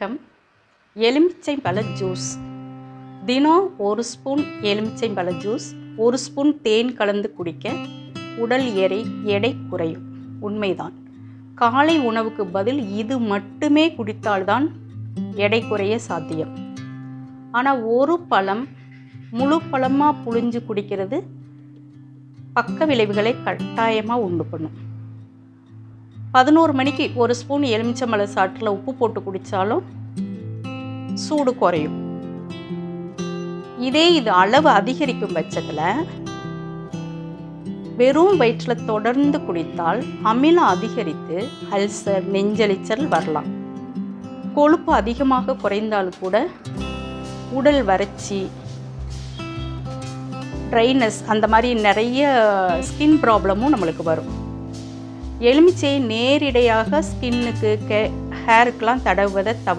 வணக்கம். எலுமிச்சை பழ ஜூஸ். தினம் ஒரு ஸ்பூன் எலுமிச்சை பழ ஜூஸ் ஒரு ஸ்பூன் தேன் கலந்து குடிக்க உடல் எடை எடை குறையும். உண்மைதான். காலை உணவுக்கு பதில் இது மட்டுமே குடித்தால்தான் எடை குறைய சாத்தியம். ஆனால் ஒரு பழம் முழு பழமாக புழிஞ்சு குடிக்கிறது பக்க விளைவுகளை கட்டாயமாக உண்டு பண்ணும். பதினோரு மணிக்கு ஒரு ஸ்பூன் எலுமிச்சம்பழ சாற்றில் உப்பு போட்டு குடித்தாலும் சூடு குறையும். இதே இது அளவு அதிகரிக்கும் பட்சத்தில் வெறும் வயிற்றில் தொடர்ந்து குடித்தால் அமிலம் அதிகரித்து அல்சர் நெஞ்செரிச்சல் வரலாம். கொழுப்பு அதிகமாக குறைந்தாலும் கூட உடல் வறட்சி ட்ரைனஸ் அந்த மாதிரி நிறைய ஸ்கின் ப்ராப்ளமும் நம்மளுக்கு வரும். எலுமிச்சையை நேரிடையாக ஸ்கின்னுக்கு கே ஹேருக்கெலாம் தடவுவதை தவிர